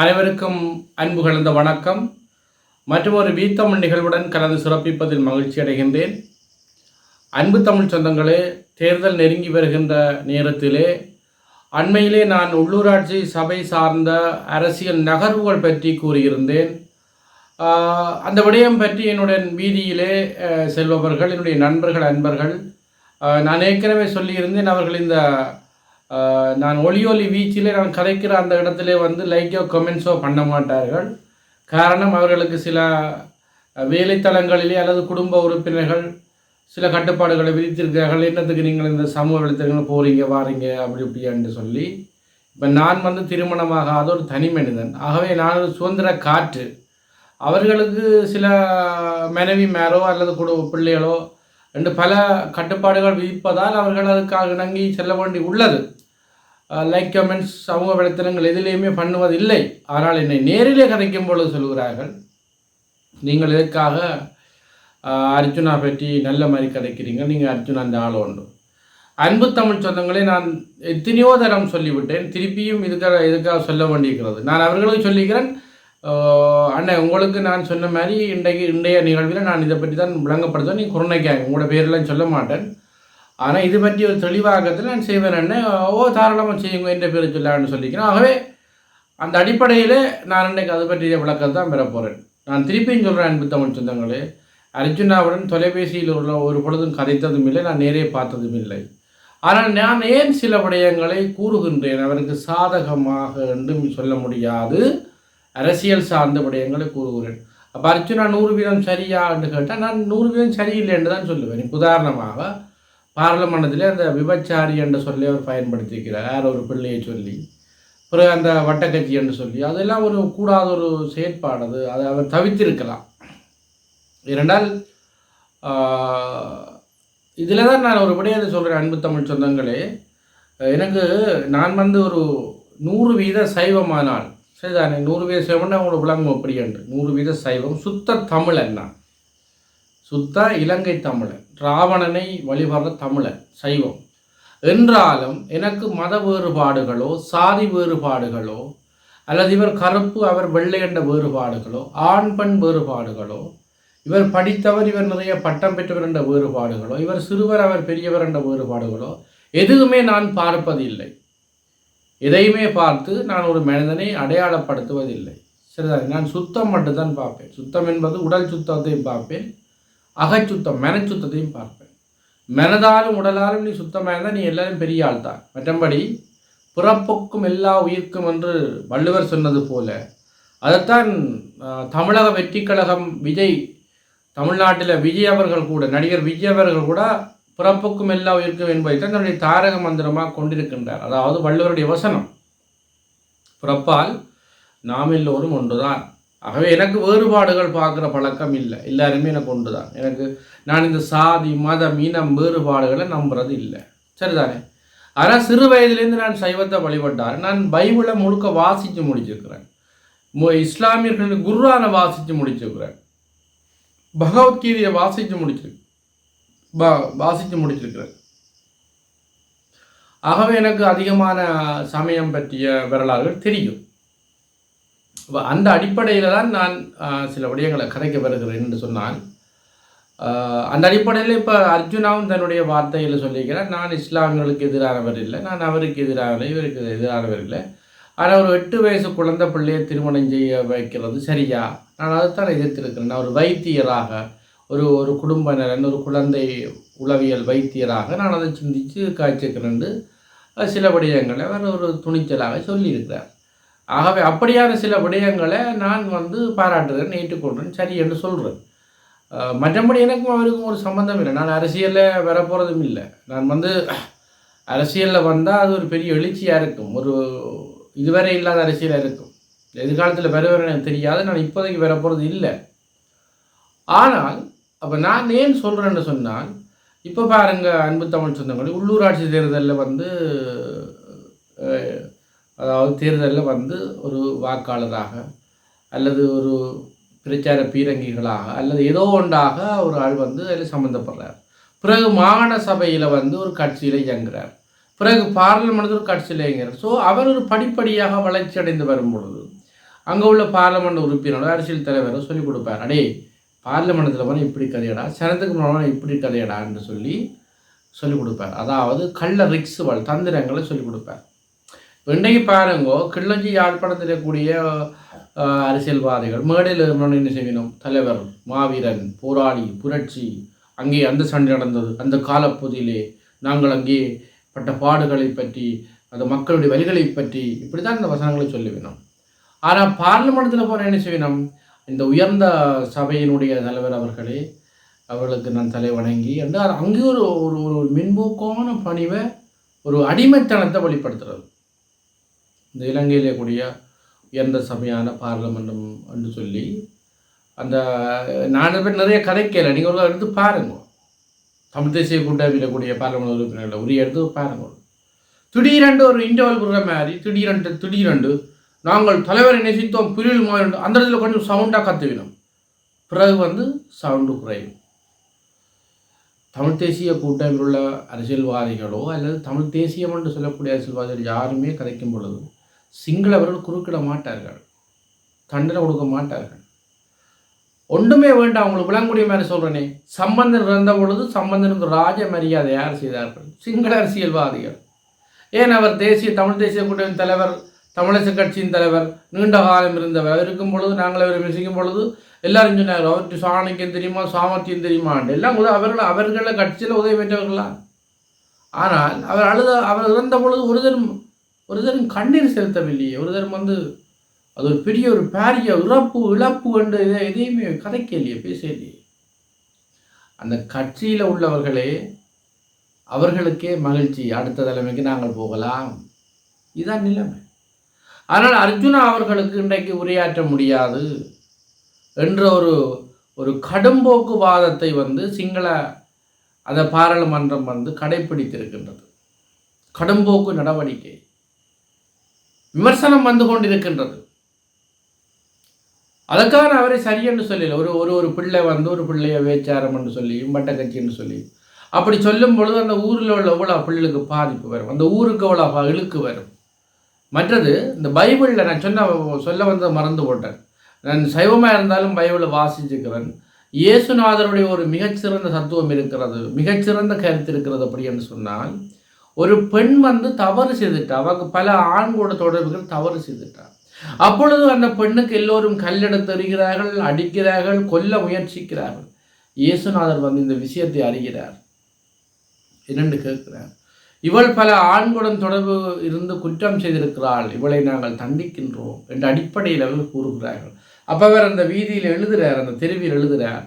அனைவருக்கும் அன்பு கலந்த வணக்கம். மற்றும் ஒரு வீத்தமிழ் நிகழ்வுடன் கலந்து சிறப்பிப்பதில் மகிழ்ச்சி அடைகின்றேன். அன்பு தமிழ் சொந்தங்களே தேர்தல் நெருங்கி வருகின்ற நேரத்திலே அண்மையிலே நான் உள்ளூராட்சி சபை சார்ந்த அரசியல் நகர்வுகள் பற்றி கூறியிருந்தேன். அந்த விடயம் பற்றி என்னுடைய வீதியிலே செல்பவர்கள் என்னுடைய நண்பர்கள் அன்பர்கள் நான் ஏற்கனவே சொல்லியிருந்தேன் அவர்கள் இந்த நான் ஒளி ஒலி வீச்சிலே நான் கதைக்கிற அந்த இடத்துல வந்து லைக்கோ கமெண்ட்ஸோ பண்ண மாட்டார்கள். காரணம் அவர்களுக்கு சில வேலைத்தளங்களிலே அல்லது குடும்ப உறுப்பினர்கள் சில கட்டுப்பாடுகளை விதித்திருக்கிறார்கள். என்னத்துக்கு நீங்கள் இந்த சமூக வலைத்தளங்கள் போகிறீங்க வாரீங்க அப்படி இப்படியான்னு சொல்லி இப்போ நான் வந்து திருமணமாகாத ஒரு தனி மனிதன். ஆகவே நான் ஒரு சுதந்திர காற்று. அவர்களுக்கு சில மனைவி மேரோ அல்லது குடும்ப பிள்ளைகளோ என்று பல கட்டுப்பாடுகள் விதிப்பதால் அவர்கள் அதுக்காக இணங்கி செல்ல வேண்டி உள்ளது. லைக் கமெண்ட்ஸ் சமூக வலைத்தளங்கள் எதிலேயுமே பண்ணுவதில்லை. ஆனால் என்னை நேரிலே கதைக்கும் பொழுது சொல்கிறார்கள் நீங்கள் எதுக்காக அர்ஜுனா பற்றி நல்ல மாதிரி கதைக்கிறீங்க நீங்கள் அர்ஜுனா அந்த ஆள் உண்டு அன்பு தமிழ் சொந்தங்களை நான் எத்தனையோ தரம் சொல்லிவிட்டேன். திருப்பியும் இதுக்காக இதுக்காக சொல்ல வேண்டியிருக்கிறது. நான் அவர்களுக்கு சொல்லிக்கிறேன் அண்ணே உங்களுக்கு நான் சொன்ன மாதிரி இன்றைக்கு இன்றைய நிகழ்வில் நான் இதை பற்றி தான் விளங்கப்படுத்துவேன். நீ குருணைக்காங்க உங்களோட பேரெல்லாம் சொல்ல மாட்டேன். ஆனால் இது பற்றி ஒரு தெளிவாகத்தில் நான் செய்வேன் அண்ணே. ஓ தாராளமாக செய்யுங்க என்ற பேர் சொல்லான்னு சொல்லிக்கிறேன். ஆகவே அந்த அடிப்படையில் நான் இன்றைக்கு அது பற்றிய விளக்கத்தை தான் பெற போகிறேன் நான் திருப்பியும் சொல்கிறேன் அன்பு தமிழ் சொந்தங்களே. அர்ஜுனாவுடன் தொலைபேசியில் உள்ள ஒரு பொழுதும் கதைத்ததும் இல்லை நான் நேரே பார்த்ததும் இல்லை. ஆனால் நான் ஏன் சில விடயங்களை கூறுகின்றேன்? அவருக்கு சாதகமாக என்றும் சொல்ல முடியாது. அரசியல் சார்ந்த விடயங்களை கூறுகிறேன். அப்போ அர்ஜுனா நூறு வீதம் சரியா என்று கேட்டால் நான் நூறு வீதம் சரியில்லை என்று தான் சொல்லுவேன். உதாரணமாக பார்லமெண்டத்தில் அந்த விபச்சாரி என்ற சொல்லி அவர் பயன்படுத்தியிருக்கிறார். யார் ஒரு பிள்ளையை சொல்லி பிறகு அந்த வட்டக்கட்சி என்று சொல்லி அதெல்லாம் ஒரு கூடாத ஒரு செயற்பாடு அது. அதை அவர் தவிர்த்திருக்கலாம். இரண்டால் இதில் தான் நான் ஒரு விடையதை சொல்கிறேன் அன்பு தமிழ் சொந்தங்களே. எனக்கு நான் வந்து ஒரு நூறு வீத சைவமானால் சரிதானே நூறு வீத சைவம்னா உங்களுக்கு விளங்கும் அப்படி என்று. நூறு வீத சைவம். சுத்த தமிழன் நான் சுத்த இலங்கை தமிழன். ராவணனை வழிபடுற தமிழன். சைவம். என்றாலும் எனக்கு மத வேறுபாடுகளோ சாதி வேறுபாடுகளோ அல்லது இவர் கருப்பு அவர் வெள்ளை என்ற வேறுபாடுகளோ ஆண் பெண் வேறுபாடுகளோ இவர் படித்தவர் இவர் நிறைய பட்டம் பெற்றவர் என்ற வேறுபாடுகளோ இவர் சிறுவர் அவர் பெரியவர் என்ற வேறுபாடுகளோ எதுவுமே நான் பார்ப்பதில்லை. எதையுமே பார்த்து நான் ஒரு மனிதனை அடையாளப்படுத்துவதில்லை. சரிதான்? நான் சுத்தம் மட்டும்தான் பார்ப்பேன். சுத்தம் என்பது உடல் சுத்தத்தையும் பார்ப்பேன். அகச்சுத்தம் மனச்சுத்தத்தையும் பார்ப்பேன். மனதாலும் உடலாலும் நீ சுத்தமாக இருந்தால் நீ எல்லாரும் பெரிய ஆள் தான். மற்றபடி பிறப்புக்கும் எல்லா உயிர்க்கும் என்று வள்ளுவர் சொன்னது போல அதைத்தான் தமிழக வெற்றி கழகம் விஜய் தமிழ்நாட்டில் விஜய் அவர்கள் கூட நடிகர் விஜய் அவர்கள் கூட பிறப்புக்கும் எல்லா உயிர்க்கும் என்பதை தான் தன்னுடைய தாரக மந்திரமாக கொண்டிருக்கின்றார். அதாவது வள்ளுவருடைய வசனம். பிறப்பால் நாம் எல்லோரும் ஒன்றுதான். ஆகவே எனக்கு வேறுபாடுகள் பார்க்குற பழக்கம் இல்லை. எல்லாருமே எனக்கு ஒன்று தான் எனக்கு நான் இந்த சாதி மதம் இனம் வேறுபாடுகளை நம்புறது இல்லை. சரிதானே? ஆனால் சிறு வயதிலேருந்து நான் சைவத்தை வழிபட்டார். நான் பைபிளை முழுக்க வாசித்து முடிச்சிருக்கிறேன். மு- இஸ்லாமியர்கள் குர்ஆனை வாசித்து முடிச்சிருக்கிறேன். பகவத்கீதையை வாசித்து முடிச்சிருக்கேன் பா வாசித்து முடிச்சிருக்கிறேன் ஆகவே எனக்கு அதிகமான சமயம் பற்றிய வரலாறுகள் தெரியும். அந்த அடிப்படையில் தான் நான் சில விடயங்களை கதைக்க வருகிறேன் என்று சொன்னால் அந்த அடிப்படையில் இப்போ அர்ஜுனாவும் தன்னுடைய வார்த்தையில் சொல்லியிருக்கிறார் நான் இஸ்லாமியர்களுக்கு எதிரானவர் இல்லை நான் அவருக்கு எதிரானவர் இவருக்கு எதிரானவர் இல்லை. ஆனால் ஒரு எட்டு வயசு குழந்தை பிள்ளையை திருமணம் செய்ய வைக்கிறது சரியா? நான் அதைத்தான் எதிர்த்திருக்கிறேன். நான் ஒரு வைத்தியராக ஒரு ஒரு குடும்ப நலன் ஒரு குழந்தை உளவியல் வைத்தியராக நான் அதை சிந்தித்து காய்ச்சிக்கிறேன் சில விடயங்களை அவர் ஒரு துணிச்சலாக சொல்லியிருக்கிறார். ஆகவே அப்படியான சில விடயங்களை நான் வந்து பாராட்டுகிறேன் ஏற்றுக்கொள்கிறேன் சரி என்று சொல்கிறேன் மற்றபடி எனக்கும் அவருக்கும் ஒரு சம்மந்தம் இல்லை. நான் அரசியலில் வரப்போகிறதும் இல்லை. நான் வந்து அரசியலில் வந்தால் அது ஒரு பெரிய எழுச்சியாக இருக்கும். ஒரு இதுவரை இல்லாத அரசியலாக இருக்கும். எதிர்காலத்தில் வருவேன் எனக்கு தெரியாது. நான் இப்போதைக்கு வரப்போகிறது இல்லை. ஆனால் அப்போ நான் ஏன் சொல்கிறேன்னு சொன்னால் இப்போ பாருங்க அன்பு தமிழ் சொந்தங்கள் உள்ளூராட்சி தேர்தலில் வந்து அதாவது தேர்தலில் வந்து ஒரு வாக்காளராக அல்லது ஒரு பிரச்சார பீரங்கிகளாக அல்லது ஏதோ ஒன்றாக ஒரு ஆள் வந்து அதில் சம்மந்தப்படுறார் பிறகு மாகாண சபையில் வந்து ஒரு கட்சியில் இயங்குகிறார் பிறகு பார்லிமெண்ட் ஒரு கட்சியில் இயங்குகிறார் ஸோ அவர் ஒரு படிப்படியாக வளர்ச்சி அடைந்து வரும் பொழுது அங்கே உள்ள பார்லிமெண்ட் உறுப்பினரோ அரசியல் தலைவரோ சொல்லிக் கொடுப்பார். அடே பார்லிமெண்டத்தில் போனால் இப்படி கதையடா சனத்துக்கு போனால் இப்படி கதையடான்னு சொல்லி சொல்லிக் கொடுப்பார். அதாவது கள்ள ரிக்ஸுவல் தந்திரங்களை சொல்லிக் கொடுப்பார். இன்றைக்கு பாருங்கோ கிள்ளஞ்சி யாழ்ப்பாணத்தில் கூடிய அரசியல்வாதிகள் மேடையில் என்ன செய்யணும்? தலைவர் மாவீரன் போராளி புரட்சி அங்கே அந்த சண்டை நடந்தது. அந்த காலப்பகுதியிலே நாங்கள் அங்கே பட்ட பாடுகளை பற்றி அந்த மக்களுடைய வழிகளை பற்றி இப்படி தான் இந்த வசனங்களை சொல்லிவினோம் வேணும் ஆனால் பார்லிமெண்டத்தில் போகிற என்ன செய்யணும்? இந்த உயர்ந்த சபையினுடைய தலைவர் அவர்களே அவர்களுக்கு நான் தலை வணங்கி என்று அங்கே ஒரு ஒரு ஒரு மின்போக்கான பணிவை ஒரு அடிமைத்தனத்தை வெளிப்படுத்துறது. இந்த இலங்கையிலே கூடிய உயர்ந்த சபையான பார்லமெண்டம் என்று சொல்லி அந்த நாலு பேர் நிறைய கதைக்கல நீங்கள் ஒரு எடுத்து பாருங்க. தமிழ் தேசிய கூட்டமைப்பில் கூடிய பார்லமெண்ட் உறுப்பினர்களை உரிய எடுத்து பாருங்க. திடீரென்று ஒரு இன்டர்வல் விடுற மாதிரி திடீரென்று திடீரென்று நாங்கள் தலைவரை நேசித்தோம் புரியல் மாதிரி அந்த இடத்துல கொஞ்சம் சவுண்டாக கத்துவினோம் பிறகு வந்து சவுண்டு குறையும். தமிழ் தேசிய கூட்டமைப்பில் உள்ள அரசியல்வாதிகளோ அல்லது தமிழ் தேசியம் என்று சொல்லக்கூடிய அரசியல்வாதிகள் யாருமே கதைக்கும் பொழுது சிங்களவர்கள் குறுக்கிட மாட்டார்கள். தண்டனை கொடுக்க மாட்டார்கள். ஒன்றுமே வேண்டாம் அவங்களுக்கு விளங்கக்கூடிய மாதிரி சொல்கிறேனே சம்பந்தன் இறந்த பொழுது சம்பந்தனுக்கு ராஜ மரியாதை யார் செய்தார்கள்? சிங்கள அரசியல்வாதிகள். ஏன் அவர் தேசிய தமிழ் தேசிய கூட்டணியின் தலைவர் தமிழிசை கட்சியின் தலைவர் நீண்ட காலம் இருந்தவர். இருக்கும் பொழுது நாங்கள் அவரை விசிக்கும் பொழுது எல்லாரும் சொன்னார் அவருக்கு சாணிக்கம் தெரியுமா சாமர்த்தியம் தெரியுமா எல்லாம் கூட அவர்கள் அவர்கள கட்சியில் உதவி பெற்றவர்களா? ஆனால் அவர் அழுத அவர் இறந்த பொழுது ஒரு தரும் ஒரு தரும் கண்ணீர் செலுத்தவில்லையே. ஒரு தரும் வந்து அது ஒரு பெரிய ஒரு பாரிய இறப்பு இழப்பு என்று இதை எதையுமே கதைக்கலையே பேசலையே. அந்த கட்சியில் உள்ளவர்களே அவர்களுக்கே மகிழ்ச்சி. அடுத்த தலைமைக்கு நாங்கள் போகலாம். இதுதான் நிலைமை. ஆனால் அர்ஜுனா அவர்களுக்கு இன்றைக்கு உரையாற்ற முடியாது என்ற ஒரு ஒரு கடும்போக்கு வாதத்தை வந்து சிங்கள அந்த பாராளுமன்றம் வந்து கடைபிடித்திருக்கின்றது கடும்போக்கு நடவடிக்கை. விமர்சனம் வந்து கொண்டிருக்கின்றது. அதற்கான அவரை சரியென்று சொல்லல. ஒரு ஒரு ஒரு பிள்ளை வந்து ஒரு பிள்ளைய வேச்சாரம் என்று சொல்லியும் வட்ட கட்சின்னு சொல்லி அப்படி சொல்லும் பொழுது அந்த ஊரில் உள்ள எவ்வளோ பிள்ளைகளுக்கு பாதிப்பு வரும்? அந்த ஊருக்கு எவ்வளோ இழுக்கு வரும்? மற்றது இந்த பைபிளில் நான் சொன்ன சொல்ல வந்து மறந்து போட்டேன். நான் சைவமாக இருந்தாலும் பைபிளை வாசிச்சுக்கிறேன். இயேசுநாதருடைய ஒரு மிகச்சிறந்த தத்துவம் இருக்கிறது மிகச்சிறந்த கருத்து இருக்கிறது அப்படி என்று சொன்னால் ஒரு பெண் வந்து தவறு செய்துட்டா அவங்க பல ஆண் கூட தொடர்புகள் தவறு செய்துட்டா. அப்பொழுது அந்த பெண்ணுக்கு எல்லோரும் கல்லெடுத்து தருகிறார்கள் அடிக்கிறார்கள் கொல்ல முயற்சிக்கிறார்கள். இயேசுநாதர் வந்து இந்த விஷயத்தை அறிகிறார். என்னென்று கேட்கிறார். இவள் பல ஆண்களுடன் தொடர்பு இருந்து குற்றம் செய்திருக்கிறாள். இவளை நாங்கள் தண்டிக்கின்றோம் என்ற அடிப்படையில் அவர்கள் கூறுகிறார்கள். அப்போ அவர் அந்த வீதியில் எழுதுகிறார் அந்த தெருவில் எழுதுகிறார்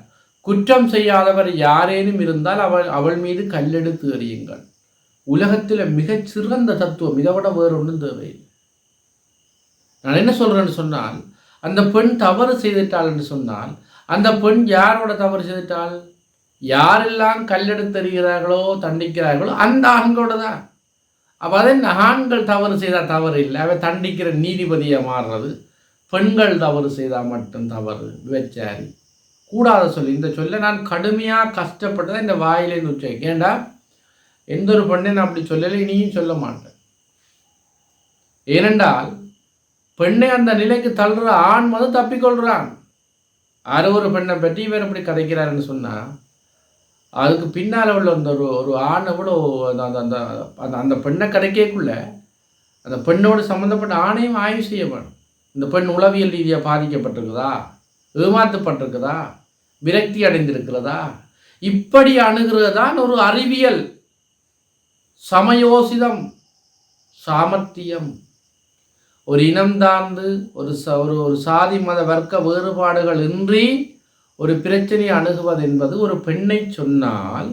குற்றம் செய்யாதவர் யாரேனும் இருந்தால் அவள் அவள் மீது கல்லெடுத்து எறியுங்கள். உலகத்தில் மிகச் சிறந்த தத்துவம் இதை விட வேறு ஒன்றும் தேவையில்லை. நான் என்ன சொல்றேன்னு சொன்னால் அந்த பெண் தவறு செய்துட்டாள் என்று சொன்னால் அந்த பெண் யாரோட தவறு செய்துட்டாள் யாரெல்லாம் கல்லெடுத்தறிகிறார்களோ தண்டிக்கிறார்களோ அந்த ஆண்களோட தான். அப்போ அதே ஆண்கள் தவறு செய்தால் தவறு இல்லை. அவன் தண்டிக்கிற நீதிபதியை மாறுறது. பெண்கள் தவறு செய்தால் மட்டும் தவறு. விபச்சாரி. கூடாத சொல்லி. இந்த சொல்ல நான் கடுமையாக கஷ்டப்பட்டதை இந்த வாயிலேருந்து உச்சரிக்க. ஏண்டா? எந்த ஒரு பெண்ணை நான் அப்படி சொல்லலை நீயும் சொல்ல மாட்டேன் ஏனென்றால் பெண்ணை அந்த நிலைக்கு தள்ளுற ஆண் வந்து தப்பிக்கொள்கிறான் யாரோ ஒரு பெண்ணை பற்றி இவர் இப்படி கதைக்கிறாருன்னு சொன்னால் அதுக்கு பின்னால் உள்ள அந்த ஒரு ஒரு ஆணை கூட அந்த அந்த அந்த அந்த அந்த பெண்ணை கிடைக்கக்குள்ள அந்த பெண்ணோடு சம்மந்தப்பட்ட ஆணையும் ஆய்வு செய்ய வேணும் இந்த பெண் உளவியல் ரீதியாக பாதிக்கப்பட்டிருக்குதா? ஏமாற்றப்பட்டிருக்குதா? விரக்தி அடைந்திருக்கிறதா? இப்படி அணுகிறதான் ஒரு அறிவியல். சமயோசிதம் சாமர்த்தியம். ஒரு இனம் தாழ்ந்து ஒரு ச ஒரு ஒரு சாதி மத வர்க்க வேறுபாடுகள் இன்றி ஒரு பிரச்சனையை அணுகுவது என்பது ஒரு பெண்ணை சொன்னால்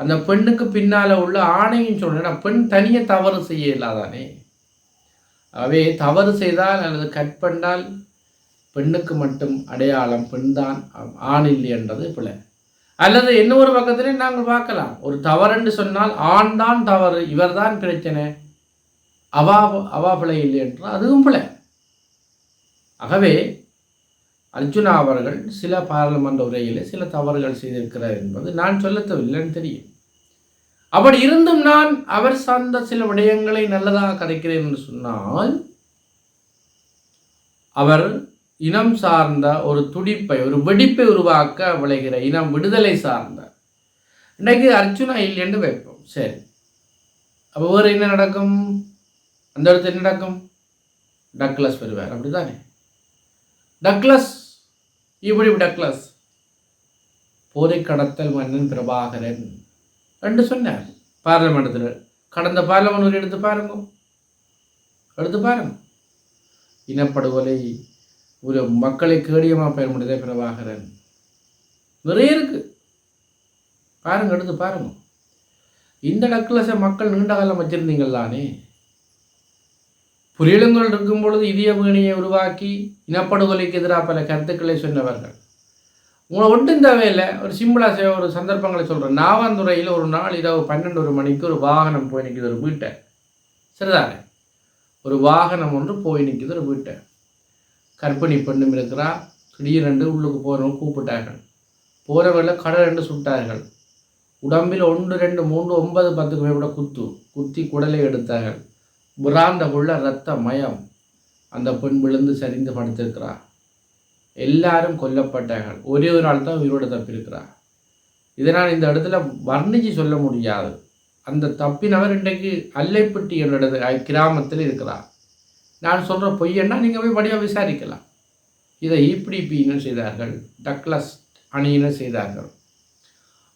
அந்த பெண்ணுக்கு பின்னால் உள்ள ஆணையும் சொல்லணும் பெண் தனியே தவறு செய்ய இல்லாதானே அவே தவறு செய்தால் அல்லது கட் பண்ணால் பெண்ணுக்கு மட்டும் அடையாளம் பெண்தான் ஆண் இல்லை என்றது பிள்ளை அல்லது இன்னொரு பக்கத்திலே நாங்கள் பார்க்கலாம். ஒரு தவறுன்னு சொன்னால் ஆண் தான் தவறு இவர்தான் பிரச்சனை. அவா அவா பிழை இல்லை என்றால் அதுவும் பிழை. ஆகவே அர்ஜுனா அவர்கள் சில பாராளுமன்ற உரையிலே சில தவறுகள் செய்திருக்கிறார் என்பது நான் சொல்லத்தவில்லைன்னு தெரியும். அப்படி இருந்தும் நான் அவர் சார்ந்த சில விடயங்களை நல்லதாக கதைக்கிறேன் என்று சொன்னால் அவர் இனம் சார்ந்த ஒரு துடிப்பை ஒரு வெடிப்பை உருவாக்க விளைகிற இனம் விடுதலை சார்ந்த. இன்றைக்கு அர்ஜுனா இல்லைன்னு வைப்போம். சரி. அப்போ வேறு என்ன நடக்கும்? அந்த இடத்துல என்ன நடக்கும்? டக்ளஸ் வருவார் அப்படிதானே டக்ளஸ் இப்படி டக்ளஸ் போதை கடத்தல் மன்னன் பிரபாகரன் என்று சொன்னார். பார்லமெண்டத்தில் கடந்த பார்லமெண்ட் ஒரு எடுத்து பாருங்க. எடுத்து பாருங்க. இனப்படுகொலை ஒரு மக்களை கேடியமாக பயன்படுத்தே பிரபாகரன். நிறைய இருக்கு. பாருங்க எடுத்து பாருங்க. இந்த டக்ளஸை மக்கள் நீண்ட காலம் வச்சிருந்தீங்களானே புரியலுங்கள் இருக்கும் பொழுது இதய வீணியை உருவாக்கி இனப்படுகொலைக்கு எதிராக பல கருத்துக்களை சொன்னவர்கள். உங்களை ஒன்றும் தேவையில்லை. ஒரு சிம்பிளாக ஒரு சந்தர்ப்பங்களை சொல்கிறேன் நாவாந்துறையில் ஒரு நாள் இரவு பன்னெண்டு ஒரு மணிக்கு ஒரு வாகனம் போய் நிற்கிது ஒரு வீட்டை. சரிதானே? ஒரு வாகனம் ஒன்று போய் நிற்கிது ஒரு வீட்டை. கர்ப்பிணி பெண்ணும் இருக்கிறா. திடீரென்று உள்ளுக்கு போகிறவங்க கூப்பிட்டார்கள். போகிறவர்களை கடல் ரெண்டு சுட்டார்கள். உடம்பில் ஒன்று ரெண்டு மூன்று ஒன்பது பத்துக்கு மேற்பட குத்து. குத்தி குடலை எடுத்தார்கள். புறாந்தகுள்ள இரத்த மயம் அந்த பெண் விழுந்து சரிந்து படுத்திருக்கிறார். எல்லாரும் கொல்லப்பட்டார்கள். ஒரே ஒரு ஆள் தான் உயிரோடு தப்பியிருக்கிறார். இதனால் இந்த இடத்துல வர்ணிச்சு சொல்ல முடியாது. அந்த தப்பினவர் இன்றைக்கு அல்லைப்பட்டி என்ற கிராமத்தில் இருக்கிறார். நான் சொல்கிற பொய்யன்னா நீங்கள் போய் படியாக விசாரிக்கலாம். இதை இபிடிபியினர் செய்தார்கள் டக்ளஸ் அணியினர் செய்தார்கள்.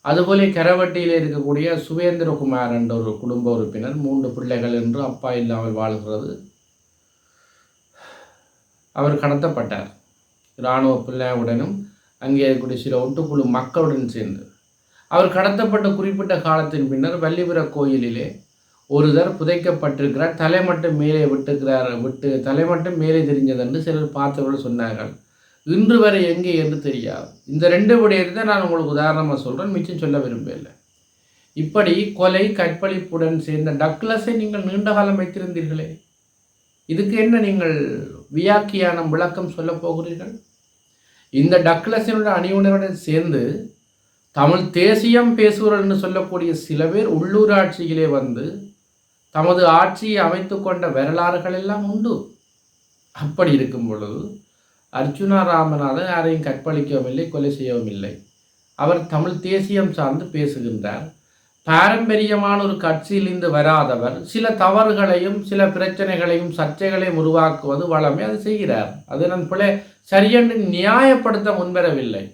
அதுபோல கரவட்டியில் இருக்கக்கூடிய சுவேந்திரகுமார் என்ற ஒரு குடும்ப உறுப்பினர் மூன்று பிள்ளைகள் என்று அப்பா இல்லாமல் வாழ்கிறது. அவர் கடத்தப்பட்டார். இராணுவ பிள்ளையுடனும் அங்கே இருக்கக்கூடிய சில ஒட்டுக்குழு மக்களுடன் சேர்ந்து. அவர் கடத்தப்பட்ட குறிப்பிட்ட காலத்தின் பின்னர் வள்ளிபுர கோயிலிலே ஒருதர் புதைக்கப்பட்டிருக்கிறார். தலை மட்டும் மேலே விட்டுக்கிறார் விட்டு தலை மட்டும் மேலே தெரிஞ்சதென்று சிலர் பார்த்தவர்கள் சொன்னார்கள். இன்று வரை எங்கே என்று தெரியாது. இந்த ரெண்டு விடயத்தை நான் உங்களுக்கு உதாரணமாக சொல்கிறேன் மிச்சம் சொல்ல விரும்பவில்லை. இப்படி கொலை கற்பழிப்புடன் சேர்ந்த டக்லஸை நீங்கள் நீண்ட காலம் வைத்திருந்தீர்களே. இதுக்கு என்ன நீங்கள் வியாக்கியானம் விளக்கம் சொல்ல போகிறீர்கள்? இந்த டக்லஸினுடைய அணியுணருடன் சேர்ந்து தமிழ் தேசியம் பேசுகிறோர் என்று சொல்லக்கூடிய சில பேர் உள்ளூராட்சியிலே வந்து தமது ஆட்சியை அமைத்து கொண்ட வரலாறுகள் எல்லாம் உண்டு. அப்படி இருக்கும் பொழுது அர்ஜுனா ராமநாதன் யாரையும் கற்பழிக்கவும் இல்லை கொலை செய்யவும் இல்லை. அவர் தமிழ் தேசியம் சார்ந்து பேசுகின்றார். பாரம்பரியமான ஒரு கட்சியிலிருந்து வராதவர் சில தவறுகளையும் சில பிரச்சனைகளையும் சர்ச்சைகளையும் உருவாக்குவது வளமே அது செய்கிறார். அது நான் பிள்ளை சரியென்று நியாயப்படுத்த முன்வரவில்லை.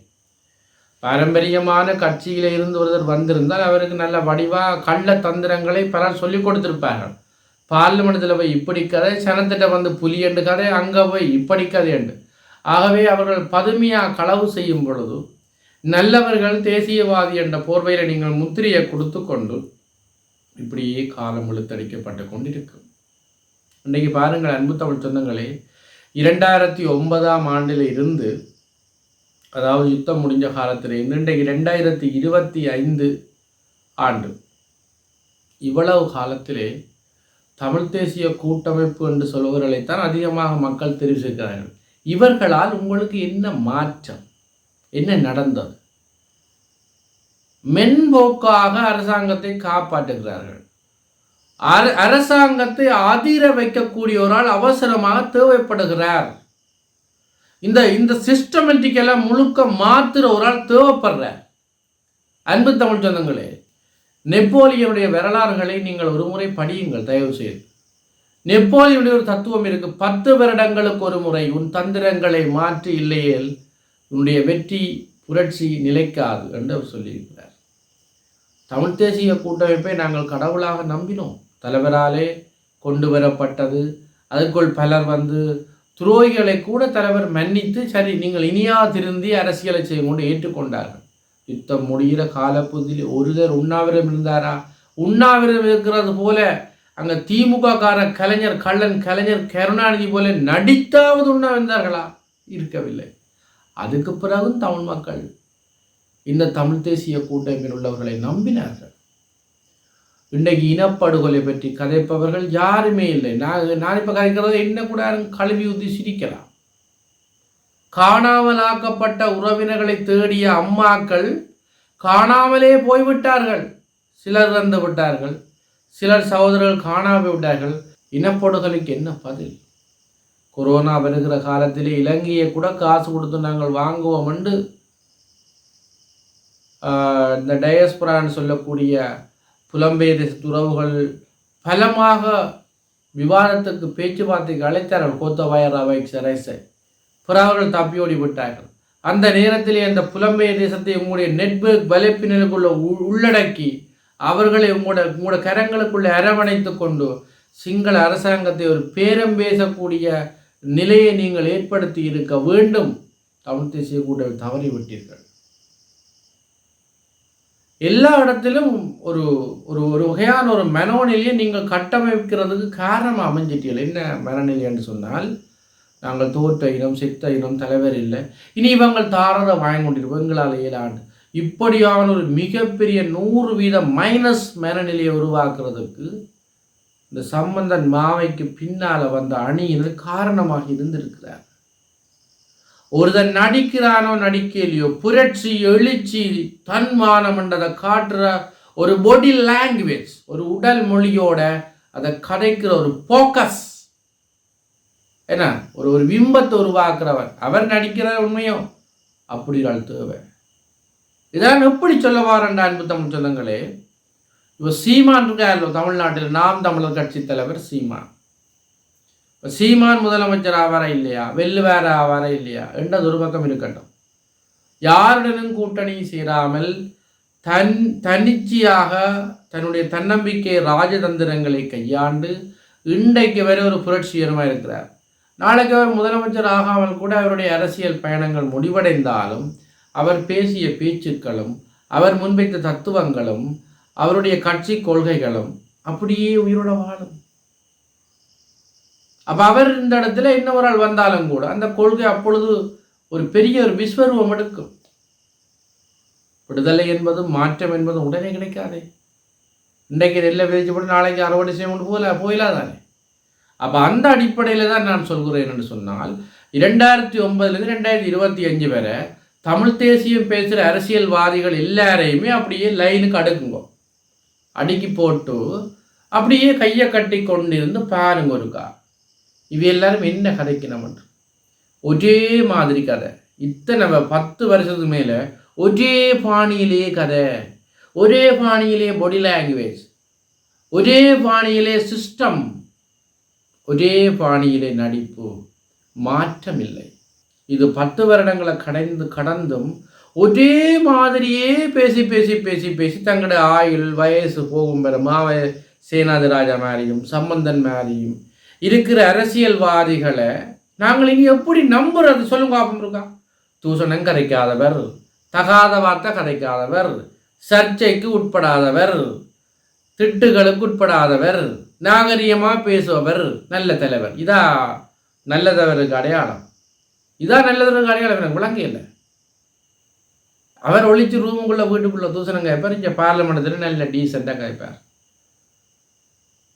பாரம்பரியமான கட்சியில இருந்து ஒருவர் வந்திருந்தால் அவருக்கு நல்ல வடிவாக கள்ள தந்திரங்களை பலர் சொல்லிக் கொடுத்திருப்பார்கள். பார்லிமெண்ட்டில் போய் இப்படி கதை சனத்திட்ட வந்து புலி என்று கதை அங்கே போய் இப்படி கதை என்று. ஆகவே அவர்கள் பதுமையாக களவு செய்யும் பொழுது நல்லவர்கள் தேசியவாதி என்ற போர்வையில் நீங்கள் முத்திரையை கொடுத்து கொண்டு இப்படியே காலம் இழுத்தடிக்கப்பட்டு கொண்டிருக்கும். இன்றைக்கு பாருங்கள் அன்பு தமிழ் சொந்தங்களே இரண்டாயிரத்தி ஒன்பதாம் ஆண்டில் இருந்து அதாவது யுத்தம் முடிஞ்ச காலத்தில் இன்றைக்கு ரெண்டாயிரத்தி இருபத்தி ஐந்து ஆண்டு. இவ்வளவு காலத்திலே தமிழ் தேசிய கூட்டமைப்பு என்று சொல்பவர்களைத்தான் அதிகமாக மக்கள் தெரிவிச்சிருக்கிறார்கள். இவர்களால் உங்களுக்கு என்ன மாற்றம்? என்ன நடந்தது? மென்போக்காக அரசாங்கத்தை காப்பாற்றுகிறார்கள். அரசாங்கத்தை ஆதீர வைக்கக்கூடியவரால் அவசரமாக தேவைப்படுகிறார். இந்த இந்த சிஸ்டமேட்டிக்கெல்லாம் முழுக்க மாத்திர ஒரு ஆள் தேவைப்படுறார். அன்பு தமிழ் சொந்தங்களே நெப்போலியனுடைய வரலாறுகளை நீங்கள் ஒரு முறை படியுங்கள் தயவு செய்து நெப்போலியனுடைய ஒரு தத்துவம் இருக்கு. பத்து வருடங்களுக்கு ஒரு முறை உன் தந்திரங்களை மாற்றி இல்லையேல் உன்னுடைய வெற்றி புரட்சி நிலைக்காது என்று அவர் சொல்லியிருக்கிறார். தமிழ் தேசிய கூட்டமைப்பை நாங்கள் கடவுளாக நம்பினோம். தலைவராலே கொண்டு வரப்பட்டது. அதற்குள் பலர் வந்து துரோகிகளை கூட தலைவர் மன்னித்து சரி நீங்கள் இனியா திருந்தி அரசியலை செய்யும் கொண்டு ஏற்றுக்கொண்டார்கள். யுத்தம் முடிகிற காலப்பகுதியில் ஒருதர் உண்ணாவிரம் இருந்தாரா? உண்ணாவிரம் இருக்கிறது போல அங்கே திமுக கார கலைஞர் கள்ளன் கலைஞர் கருணாநிதி போல நடித்தாவது உண்ணாவிருந்தார்களா இருக்கவில்லை. அதுக்கு பிறகும் தமிழ் மக்கள் இந்த தமிழ் தேசிய கூட்டமைப்பில் உள்ளவர்களை நம்பினார்கள். இன்றைக்கு இனப்படுகொலை பற்றி கதைப்பவர்கள் யாருமே இல்லை. நான் நான் இப்போ கதைக்கிறது என்ன கூட கழுவி ஊற்றி சிரிக்கலாம். காணாமலாக்கப்பட்ட உறவினர்களை தேடிய அம்மாக்கள் காணாமலே போய்விட்டார்கள். சிலர் இறந்து விட்டார்கள் சிலர் சகோதரர்கள் காணாமல் விட்டார்கள். இனப்படுகொலைக்கு என்ன பதில்? கொரோனா வருகிற காலத்திலே இலங்கையை கூட காசு கொடுத்து நாங்கள் வாங்குவோம் என்று இந்த டயஸ்பரான்னு சொல்லக்கூடிய புலம்பெயர் துறவுகள் பலமாக விவாதத்துக்கு பேச்சுவார்த்தைக்கு அழைத்தார்கள். கோத்தபாய அவை சரேசை பிற அவர்கள் தப்பியோடி விட்டார்கள் அந்த நேரத்திலே அந்த புலம்பெயர் தேசத்தை உங்களுடைய நெட்வொர்க் வலைப்பினருக்குள்ள உ- உள்ளடக்கி அவர்களை உங்களோட உங்களோட கரங்களுக்குள்ளே அரவணைத்து கொண்டு சிங்கள அரசாங்கத்தை ஒரு பேரம் பேசக்கூடிய நிலையை நீங்கள் ஏற்படுத்தி இருக்க வேண்டும். தமிழ் தேசிய கூட்டத்தில் தவறிவிட்டீர்கள் எல்லா இடத்திலும் ஒரு ஒரு ஒரு வகையான ஒரு மனோநிலையை நீங்கள் கட்டமைக்கிறதுக்கு காரணம் அமைஞ்சிட்டீர்கள். என்ன மனநிலை என்று சொன்னால் நாங்கள் தோற்ற இனம் செத்த இனம் தலைவர் இல்லை. இனி இவங்கள் தாரத வாங்கி கொண்டிருப்போம் எங்களால் இயலாண்டு இப்படியான ஒரு மிகப்பெரிய நூறு வீத மைனஸ் மனநிலையை உருவாக்குறதுக்கு இந்த சம்பந்தன் மாவைக்கு பின்னால் வந்த அணியினர் காரணமாக இருந்திருக்கிறார். ஒருதன் நடிக்கிறானோ நடிக்கலையோ புரட்சி எழுச்சி தன்மானம் என்றதை காட்டுற ஒரு பாடி லாங்குவேஜ் ஒரு உடல் மொழியோட அதை கதைக்கிற ஒரு போக்கஸ் என்ன? ஒரு ஒரு பிம்பத்தை உருவாக்குறவர் அவர் நடிக்கிற உண்மையோ? அப்படி ஒரு ஆள் தேவை. இதெல்லாம் எப்படி சொல்ல வாரண்டா அன்பு தமிழ் சொந்தங்களே? இப்போ சீமான் இருக்கார் தமிழ்நாட்டில் நாம் தமிழர் கட்சி தலைவர் சீமான். இப்போ சீமான் முதலமைச்சர் ஆவாரா இல்லையா? வெல்லுவார ஆவாரா இல்லையா? என்ற துர்பக்கம் இருக்கட்டும். யாருடனும் கூட்டணி சேராமல் தன் தன்னிச்சையாக தன்னுடைய தன்னம்பிக்கை ராஜதந்திரங்களை கையாண்டு இன்றைக்கு வரை ஒரு புரட்சிகரமாக இருக்கிறார். நாளைக்கு அவர் முதலமைச்சர் ஆகாமல் கூட அவருடைய அரசியல் பயணங்கள் முடிவடைந்தாலும் அவர் பேசிய பேச்சுக்களும் அவர் முன்வைத்த தத்துவங்களும் அவருடைய கட்சி கொள்கைகளும் அப்படியே உயிரோட வாழும். அப்போ அவர் இந்த இடத்துல இன்னொரு ஆள் வந்தாலும் கூட அந்த கொள்கை அப்பொழுது ஒரு பெரிய ஒரு விஸ்வரூபம் எடுக்கும். விடுதலை என்பதும் மாற்றம் என்பதும் உடனே கிடைக்காதே. இன்றைக்கு நெல்லை விதைச்சு போட்டு நாளைக்கு அறுவடை செய்ய கொண்டு போகல போயிலாதானே அப்போ அந்த அடிப்படையில் தான் நான் சொல்கிறேன் என்று சொன்னால் இரண்டாயிரத்தி ஒன்பதுலேருந்து ரெண்டாயிரத்தி இருபத்தி அஞ்சு வரை தமிழ் தேசியம் பேசுகிற அரசியல்வாதிகள் எல்லாரையுமே அப்படியே லைனுக்கு அடுக்குங்க. அடுக்கி போட்டு அப்படியே கையை கட்டி கொண்டிருந்து பாருங்க ஒருக்கா இவ எல்லாரும் என்ன கதைக்கணும் ஒரே மாதிரி கதை. இத்தனை பத்து வருஷத்துக்கு மேலே ஒரே பாணியிலேயே கதை. ஒரே பாணியிலே பாடி லாங்குவேஜ் ஒரே பாணியிலே சிஸ்டம் ஒரே பாணியிலே நடிப்பு. மாற்றமில்லை. இது பத்து வருடங்களை கடந்து கடந்தும் ஒரே மாதிரியே பேசி பேசி பேசி பேசி தங்களோட ஆயுள் வயசு போகும் பெற மாவ சேனாதிராஜா மாதிரியும் சம்பந்தன் மாதிரியும் இருக்கிற அரசியல்வாதிகளை நாங்கள் இனி எப்படி நம்புறது? சொல்லுங்க பாப்போம் இருக்கா தூசணம் கரைக்காதவர் தகாத வார்த்தை கதைக்காதவர் சர்ச்சைக்கு உட்படாதவர் திட்டுகளுக்கு உட்படாதவர் நாகரீகமாக பேசுபவர் நல்ல தலைவர். இதா நல்லதவருக்கு அடையாளம். இதான் நல்லதுன்னு காலையில் எனக்கு விளங்க இல்லை அவர் ஒழிச்சு ரூமுக்குள்ளே வீட்டுக்குள்ளே தூசணம் கேட்பார் இங்கே பார்லிமெண்ட்டில் நல்ல டீசெண்டாக கேட்பார்.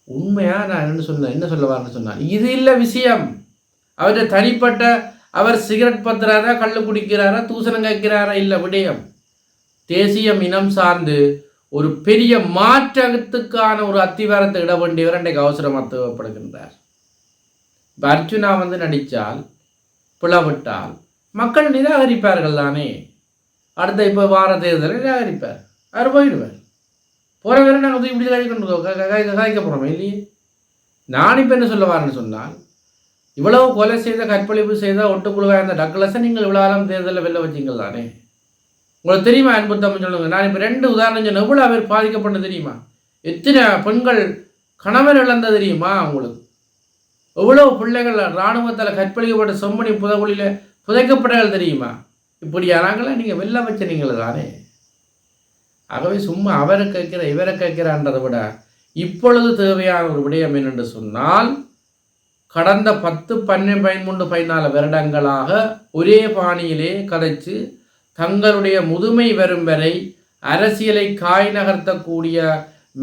உண்மையாக நான் என்ன சொன்னேன் என்ன சொல்ல வரேன்னு சொன்னேன் இது இல்லை விஷயம். அவருடைய தனிப்பட்ட அவர் சிகரெட் பத்துறாரா கள்ளு குடிக்கிறாரா தூசணம் கேட்கிறாரா இல்லை விடயம். தேசியம் இனம் சார்ந்து ஒரு பெரிய மாற்றத்துக்கான ஒரு அத்திவாரத்தை இட வேண்டியவர் அன்றைக்கு அவசரமாக தேவைப்படுகின்றார். இப்போ அர்ஜுனா வந்து நடித்தால் பிளவிட்டால் மக்கள் நிராகரிப்பார்கள் தானே? அடுத்த இப்போ வார தேர்தலை நிராகரிப்பார். அவர் போயிடுவார். போகிற வரை நாங்கள் இப்படி காய்க்க காய்க்க போகிறோமே இல்லையே? நான் இப்போ என்ன சொல்ல வரேன்னு சொன்னால் இவ்வளவு கொலை செய்த கற்பழிப்பு செய்த ஒட்டுக்குழுவாக இருந்த டக்ளஸை நீங்கள் இவ்வளோ காலம் தேர்தலில் வெளில வச்சீங்க தானே? உங்களுக்கு தெரியுமா அன்பு தமிழ் சொல்லுங்க நான் இப்போ ரெண்டு உதாரணம் சொன்னேன். எவ்வளோ பேர் பாதிக்கப்பட்டது தெரியுமா? எத்தனை பெண்கள் கணவர் இழந்த தெரியுமா உங்களுக்கு? எவ்வளோ பிள்ளைகள் இராணுவத்தில் கற்பழிக்கப்பட்ட செம்மணி புதகுழியில் புதைக்கப்பட்டார்கள் தெரியுமா? இப்படியானாங்களா நீங்கள் வெளில வச்ச நீங்கள் தானே. ஆகவே சும்மா அவரை கேட்கிற இவரை கேட்கிறான்றதை விட இப்பொழுது தேவையான ஒரு விடயம் என்னென்று சொன்னால் கடந்த பத்து பன்னெண்டு பதிமூன்று பதினாலு வருடங்களாக ஒரே பாணியிலே கதைச்சு தங்களுடைய முதுமை வரும் வரை அரசியலை காய் நகர்த்தக்கூடிய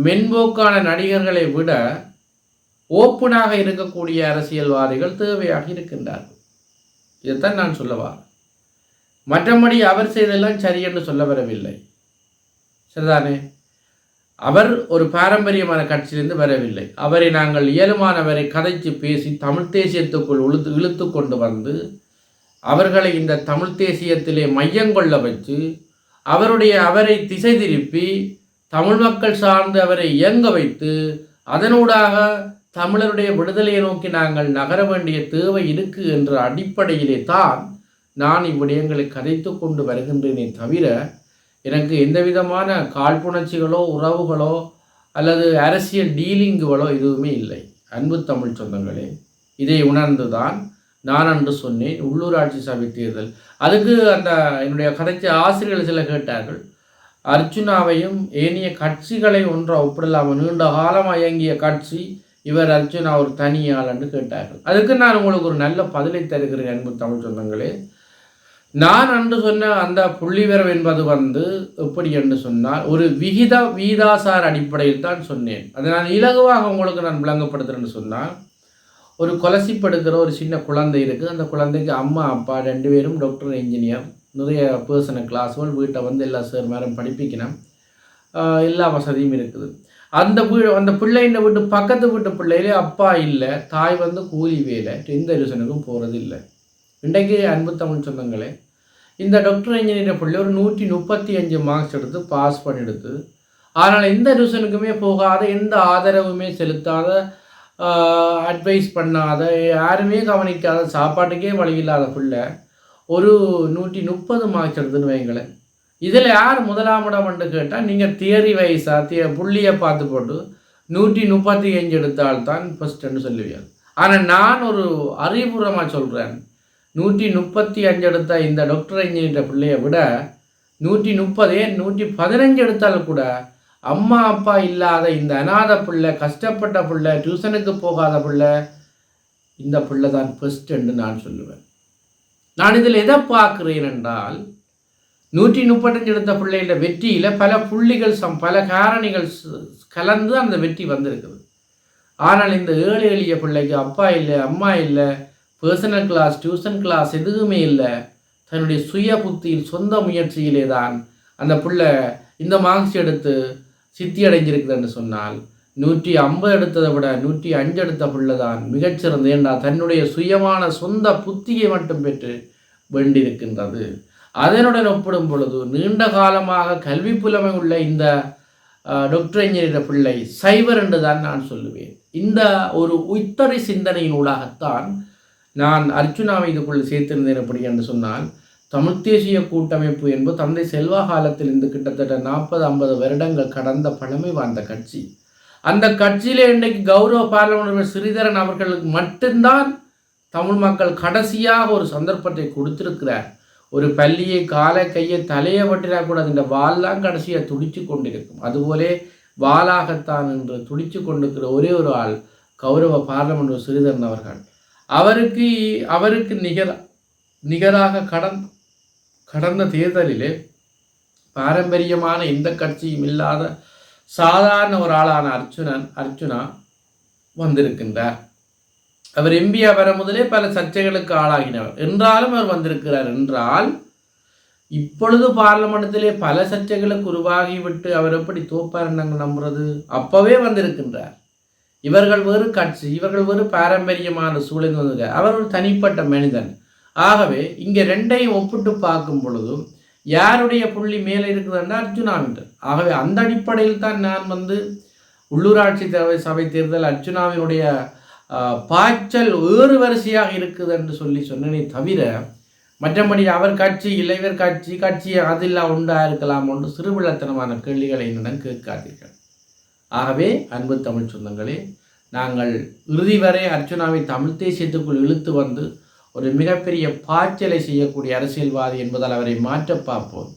மென்போக்கான நடிகர்களை விட ஓப்பனாக இருக்கக்கூடிய அரசியல்வாதிகள் தேவையாக இருக்கின்றார்கள். இதைத்தான் நான் சொல்லவா மற்றபடி அவர் செய்தெல்லாம் சரி என்று சொல்ல வரவில்லை. சரிதானே? அவர் ஒரு பாரம்பரியமான கட்சியிலிருந்து வரவில்லை. அவரை நாங்கள் இயலுமானவரை கதைச்சு பேசி தமிழ் தேசியத்துக்குள் இழுத்து இழுத்து கொண்டு வந்து அவர்களை இந்த தமிழ் தேசியத்திலே மையங்கொள்ள வச்சு அவருடைய அவரை திசை திருப்பி தமிழ் மக்கள் சார்ந்து அவரை இயங்க வைத்து அதனூடாக தமிழருடைய விடுதலையை நோக்கி நாங்கள் நகர வேண்டிய தேவை இருக்கு என்ற அடிப்படையிலே தான் நான் இவ்விடயங்களை கதைத்து கொண்டு வருகின்றேனே தவிர எனக்கு எந்த விதமான காழ்ப்புணர்ச்சிகளோ உறவுகளோ அல்லது அரசியல் டீலிங்குகளோ எதுவுமே இல்லை. அன்பு தமிழ் சொந்தங்களே இதை உணர்ந்துதான் நான் அன்று சொன்னேன் உள்ளூராட்சி சபை தேர்தல். அதுக்கு அந்த என்னுடைய கதைச்ச ஆசிரியர்கள் சில கேட்டார்கள் அர்ச்சுனாவையும் ஏனைய கட்சிகளை ஒன்றாக ஒப்பிடலாமல் நீண்ட காலம் இயங்கிய கட்சி இவர் அர்ஜுனா ஒரு தனி என்று கேட்டார்கள். அதுக்கு நான் உங்களுக்கு ஒரு நல்ல பதிலை தருகிறேன் அன்பு தமிழ் சொந்தங்களே. நான் அன்று சொன்ன அந்த புள்ளிவரம் என்பது வந்து எப்படி என்று சொன்னால் ஒரு விகித வீதாசார அடிப்படையில் தான் சொன்னேன். அதை நான் இலகுவாக உங்களுக்கு நான் விளங்கப்படுத்துகிறேன்னு சொன்னால் ஒரு கொலசிப்படுக்கிற ஒரு சின்ன குழந்தை இருக்குது. அந்த குழந்தைக்கு அம்மா அப்பா ரெண்டு பேரும் டாக்டர் இன்ஜினியர் நிறைய பர்சனல் கிளாஸ்கள் வீட்டை வந்து எல்லா சார் மேலும் படிப்பிக்கணும். எல்லா வசதியும் இருக்குது. அந்த வீ அந்த பிள்ளைன்ற வீட்டு பக்கத்து வீட்டு பிள்ளையிலே அப்பா இல்லை தாய் வந்து கூலி வேலை எந்த ரிசனுக்கும் போகிறது இல்லை இன்றைக்கு அன்பு தமிழ் சொந்தங்களே இந்த டாக்டர் இன்ஜினியர் பிள்ளை ஒரு நூற்றி முப்பத்தி அஞ்சு மார்க்ஸ் எடுத்து பாஸ் பண்ணிடுது. ஆனால் எந்த ரிசனுக்குமே போகாத எந்த ஆதரவுமே செலுத்தாத அட்வைஸ் பண்ணாத யாருமே கவனிக்காத சாப்பாட்டுக்கே வழி இல்லாத பிள்ளை ஒரு நூற்றி முப்பது மார்க்ஸ் எடுத்துன்னு வைங்களேன். இதில் யார் முதலாம் இடம்னு கேட்டால் நீங்கள் தியரி வைஸாக திய புள்ளியை பார்த்து போட்டு நூற்றி முப்பத்தி அஞ்சு எடுத்தால்தான் ஃபஸ்ட்டுன்னு சொல்லுவீங்க ஆனால் நான் ஒரு அறிவுபூர்வமாக சொல்கிறேன் நூற்றி முப்பத்தி அஞ்சு எடுத்த இந்த டாக்டர் இன்ஜினியர் பிள்ளையை விட நூற்றி முப்பதே நூற்றி பதினஞ்சு எடுத்தாலும் கூட அம்மா அப்பா இல்லாத இந்த அநாத பிள்ளை கஷ்டப்பட்ட பிள்ளை டியூஷனுக்கு போகாத பிள்ளை இந்த பிள்ளை தான் ஃபஸ்ட்டுன்னு நான் சொல்லுவேன். நான் இதில் எதை பார்க்குறேன் என்றால் நூற்றி முப்பத்தஞ்சு எடுத்த பிள்ளைகள வெற்றியில் பல புள்ளிகள் சம் பல காரணிகள் கலந்து அந்த வெற்றி வந்திருக்குது. ஆனால் இந்த ஏழு எளிய பிள்ளைக்கு அப்பா இல்லை அம்மா இல்லை பர்சனல் கிளாஸ் டியூஷன் கிளாஸ் எதுவுமே இல்லை. தன்னுடைய சுய புத்தியில் சொந்த முயற்சியிலே தான் அந்த பிள்ளை இந்த மார்க்ஸ் எடுத்து சித்தி அடைஞ்சிருக்குதுன்னு சொன்னால் நூற்றி ஐம்பது எடுத்ததை விட நூற்றி அஞ்சு எடுத்த பிள்ளை தான் மிகச்சிறந்த ஏண்டா தன்னுடைய சுயமான சொந்த புத்தியை மட்டும் பெற்று வேண்டியிருக்கின்றது அதனுடன் ஒப்பிடும் பொழுது நீண்ட காலமாக கல்வி புலமை உள்ள இந்த டாக்டர் இன்ஜினியர் பிள்ளை சைவர் என்று தான் நான் சொல்லுவேன். இந்த ஒரு உத்தரை சிந்தனையினூடாகத்தான் நான் அர்ச்சுனாவை இதுக்குள் சேர்த்திருந்தேன் எப்படி என்று சொன்னால் தமிழ் தேசிய கூட்டமைப்பு என்பது தந்தை செல்வா காலத்தில் இருந்து கிட்டத்தட்ட நாற்பது ஐம்பது வருடங்கள் கடந்த பழமை வாழ்ந்த கட்சி. அந்த கட்சியிலே இன்றைக்கு கௌரவ பார்லமெண்ட் ஸ்ரீதரன் அவர்களுக்கு மட்டும்தான் தமிழ் மக்கள் கடைசியாக ஒரு சந்தர்ப்பத்தை கொடுத்திருக்கிறார். ஒரு பள்ளியை காலை கையை தலையை வட்டிடக்கூடாது கூட அந்த வால்லாம் கடைசியாக துடிச்சு கொண்டிருக்கும். அதுபோலே வாலாகத்தான் என்று துடிச்சு கொண்டிருக்கிற ஒரே ஒரு ஆள் கௌரவ பார்லமெண்ட் ஸ்ரீதரன் அவர்கள். அவருக்கு அவருக்கு நிகர நிகராக கடந் கடந்த தேர்தலிலே பாரம்பரியமான எந்த கட்சியும் இல்லாத சாதாரண ஒரு ஆளான அர்ச்சுனன் அர்ச்சுனா வந்திருக்கின்றார். அவர் எம்பியா வர முதலே பல சர்ச்சைகளுக்கு ஆளாகினவர். என்றாலும் அவர் வந்திருக்கிறார். என்றால் இப்பொழுது பார்லமெண்டத்திலே பல சர்ச்சைகளுக்கு உருவாகிவிட்டு அவர் எப்படி தோப்பார் நாங்கள் நம்புறது? அப்போவே வந்திருக்கின்றார். இவர்கள் வேறு கட்சி இவர்கள் வேறு பாரம்பரியமான சூழல் வந்து அவர் ஒரு தனிப்பட்ட மனிதன். ஆகவே இங்கே ரெண்டையும் ஒப்பிட்டு பார்க்கும் பொழுதும் யாருடைய புள்ளி மேலே இருக்குதுன்னா அர்ஜுனாவின் ஆகவே அந்த அடிப்படையில் தான் நான் வந்து உள்ளூராட்சி தேவை சபை தேர்தல் அர்ஜுனாவினுடைய பாய்ச்சல் வேறு வரிசையாக இருக்குது என்று சொல்லி சொன்னனே தவிர மற்றபடி அவர் கட்சி இல்லை இவர் கட்சி கட்சி அதெல்லாம் உண்டா இருக்கலாம் என்று சிறுவிழத்தனமான கேள்விகளை என்னிடம் கேட்காதீர்கள். ஆகவே அன்பு தமிழ் சொந்தங்களே நாங்கள் இறுதி வரை அர்ச்சுனாவை தமிழ் தேசியத்துக்குள் இழுத்து வந்து ஒரு மிகப்பெரிய பாய்ச்சலை செய்யக்கூடிய அரசியல்வாதி என்பதால் அவரை மாற்ற பார்ப்போம்.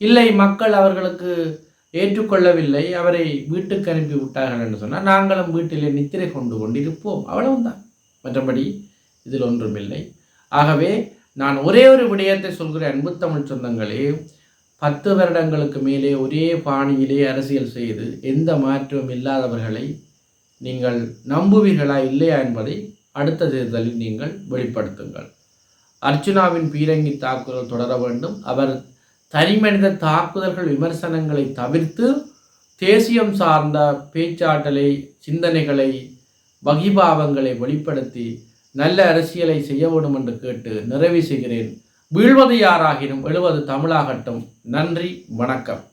இல்லை மக்கள் அவர்களுக்கு ஏற்றுக்கொள்ளவில்லை. அவரை வீட்டுக்கு அனுப்பி விட்டார்கள் என்று சொன்னால் நாங்களும் வீட்டிலே நித்திரை கொண்டு கொண்டிருப்போம். அவ்வளவுதான். மற்றபடி இதில் ஒன்றுமில்லை. ஆகவே நான் ஒரே ஒரு விடயத்தை சொல்கிறேன் அன்பு தமிழ் சொந்தங்களே. பத்து வருடங்களுக்கு மேலே ஒரே பாணியிலே அரசியல் செய்து எந்த மாற்றமும் இல்லாதவர்களை நீங்கள் நம்புவீர்களா இல்லையா என்பதை அடுத்த தேர்தலில் நீங்கள் வெளிப்படுத்துங்கள். அர்ச்சுனாவின் பீரங்கி தாக்குதல் தொடர வேண்டும். அவர் தனிமனித தாக்குதல்கள் விமர்சனங்களை தவிர்த்து தேசியம் சார்ந்த பேச்சாற்றலை சிந்தனைகளை வகிபாவங்களை வெளிப்படுத்தி நல்ல அரசியலை செய்ய வேண்டும் என்று கேட்டு நிறைவு செய்கிறேன். வீழ்வது யாராகினும் எழுவது தமிழாகட்டும். நன்றி வணக்கம்.